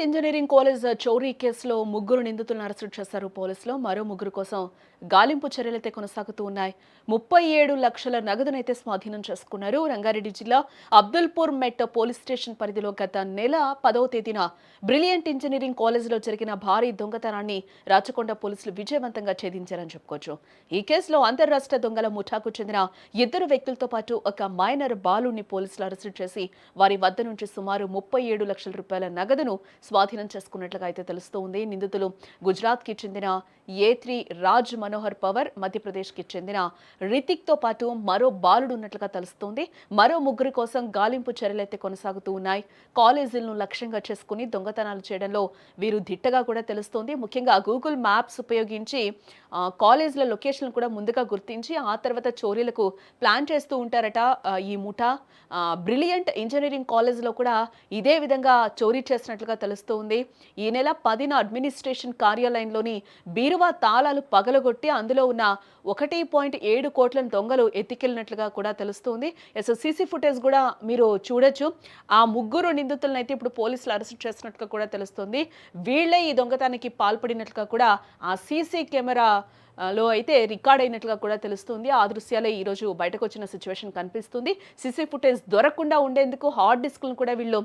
Government engineering college Chauri కేసులో ముగ్గురు నిందితులను అరెస్టు చేశారు పోలీసులు. మరో ముగ్గురు కోసం గాలింపు చర్యలైతే కొనసాగుతూ ఉన్నాయి. ముప్పై ఏడు లక్షల నగదునైతే స్వాధీనం చేసుకున్నారు. రంగారెడ్డి జిల్లా అబ్దుల్పూర్ మెట్ పోలీస్ స్టేషన్ పరిధిలో గత నెల పదవ తేదీన బ్రిలియంట్ ఇంజనీరింగ్ కాలేజీలో జరిగిన భారీ దొంగతనాన్ని రాచకొండ పోలీసులు విజయవంతంగా ఛేదించారని చెప్పుకోవచ్చు. ఈ కేసులో అంతర్రాష్ట్ర దొంగల ముఠాకు చెందిన ఇద్దరు వ్యక్తులతో పాటు ఒక మైనర్ బాలుని పోలీసులు అరెస్టు చేసి వారి వద్ద నుంచి సుమారు ముప్పై ఏడు లక్షల రూపాయల నగదును స్వాధీనం చేసుకున్నట్లుగా అయితే తెలుస్తోంది. నిందితులు గుజరాత్కి చెందిన ఏ త్రీ రాజ్ మనోహర్ పవర్ మధ్యప్రదేశ్కి చెందిన రితిక్తో పాటు మరో బాలుడు ఉన్నట్లుగా తెలుస్తోంది. మరో ముగ్గురి కోసం గాలింపు చర్యలైతే కొనసాగుతూ ఉన్నాయి. కాలేజీలను లక్ష్యంగా చేసుకుని దొంగతనాలు చేయడంలో వీరు దిట్టగా కూడా తెలుస్తోంది. ముఖ్యంగా గూగుల్ మ్యాప్స్ ఉపయోగించి కాలేజీల లొకేషన్ కూడా ముందుగా గుర్తించి ఆ తర్వాత చోరీలకు ప్లాన్ చేస్తూ ఉంటారట ఈ ముఠా. బ్రిలియంట్ ఇంజనీరింగ్ కాలేజ్లో కూడా ఇదే విధంగా చోరీ చేసినట్లుగా తెలుస్తుంది. ఈ నెల పదిన అడ్మినిస్ట్రేషన్ కార్యాలయంలోని బీరువా తాళాలు పగలగొట్టి అందులో ఉన్న ఒకటి పాయింట్ ఏడు కోట్లను దొంగలు ఎత్తికెళ్ళినట్లుగా కూడా తెలుస్తోంది. ఎస్ సీసీ ఫుటేజ్ కూడా మీరు చూడొచ్చు. ఆ ముగ్గురు నిందితులను అయితే ఇప్పుడు పోలీసులు అరెస్ట్ చేసినట్లుగా కూడా తెలుస్తోంది. వీళ్ళే ఈ దొంగతనానికి పాల్పడినట్లుగా కూడా ఆ సీసీ కెమెరా లో అయితే రికార్డ్ అయినట్లుగా కూడా తెలుస్తుంది. ఆ దృశ్యాలే ఈ రోజు బయటకు వచ్చిన సిచ్యువేషన్ కనిపిస్తుంది. సిసి ఫుటేజ్ దొరకకుండా ఉండేందుకు హార్డ్ డిస్క్లను కూడా వీళ్ళు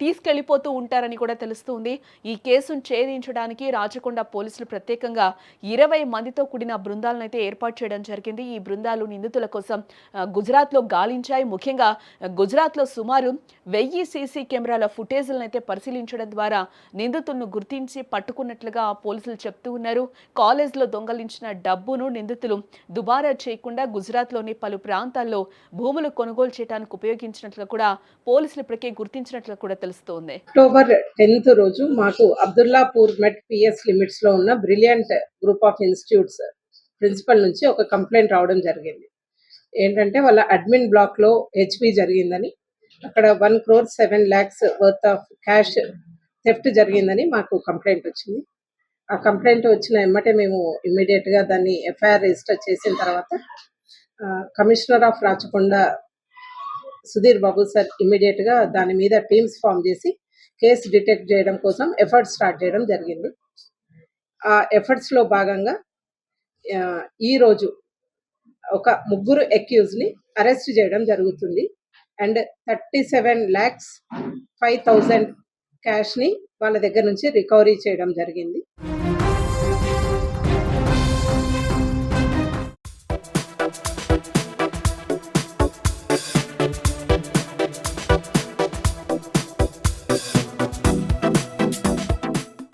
తీసుకెళ్ళిపోతూ ఉంటారని కూడా తెలుస్తుంది. ఈ కేసును ఛేదించడానికి రాచకొండ పోలీసులు ప్రత్యేకంగా ఇరవై మందితో కూడిన బృందాలను అయితే ఏర్పాటు చేయడం జరిగింది. ఈ బృందాలు నిందితుల కోసం గుజరాత్లో గాలించాయి. ముఖ్యంగా గుజరాత్లో సుమారు వెయ్యి సీసీ కెమెరాల ఫుటేజ్లను అయితే పరిశీలించడం ద్వారా నిందితులను గుర్తించి పట్టుకున్నట్లుగా పోలీసులు చెప్తూ ఉన్నారు. కాలేజ్లో సంపాదించిన డబ్బును నిందితులు దుబారా చేయకుండా గుజరాత్లోని పలు ప్రాంతాల్లో భూములు కొనుగోలు చేయడానికి ఉపయోగించినట్లు కూడా పోలీసులు ఇప్పటికే గుర్తించినట్లు కూడా తెలుస్తోంది. అక్టోబర్ టెన్త్ రోజు మాకు అబ్దుల్లాపూర్ మెట్ పిఎస్ లిమిట్స్లో ఉన్న Brilliant Group of Institutes principal నుంచి ఒక కంప్లైంట్ రావడం జరిగింది. ఏంటంటే వాళ్ళ అడ్మిన్ బ్లాక్లో హెచ్పి జరిగిందని అక్కడ one crore seven lakhs worth of cash theft జరిగిందని మాకు కంప్లైంట్ వచ్చింది. ఆ కంప్లైంట్ వచ్చిన వెంబటే మేము ఇమ్మీడియట్గా దాన్ని ఎఫ్ఐఆర్ రిజిస్టర్ చేసిన తర్వాత commissioner of Rachakonda Sudheer Babu sir ఇమ్మీడియట్గా దాని మీద టీమ్స్ ఫామ్ చేసి కేసు డిటెక్ట్ చేయడం కోసం ఎఫర్ట్స్ స్టార్ట్ చేయడం జరిగింది. ఆ ఎఫర్ట్స్లో భాగంగా ఈరోజు ఈ రోజు ఒక ముగ్గురు ఎక్యూజ్ని అరెస్ట్ చేయడం జరుగుతుంది. And thirty seven lakhs five thousand క్యాష్ని వాళ్ళ దగ్గర నుంచి రికవరీ చేయడం జరిగింది.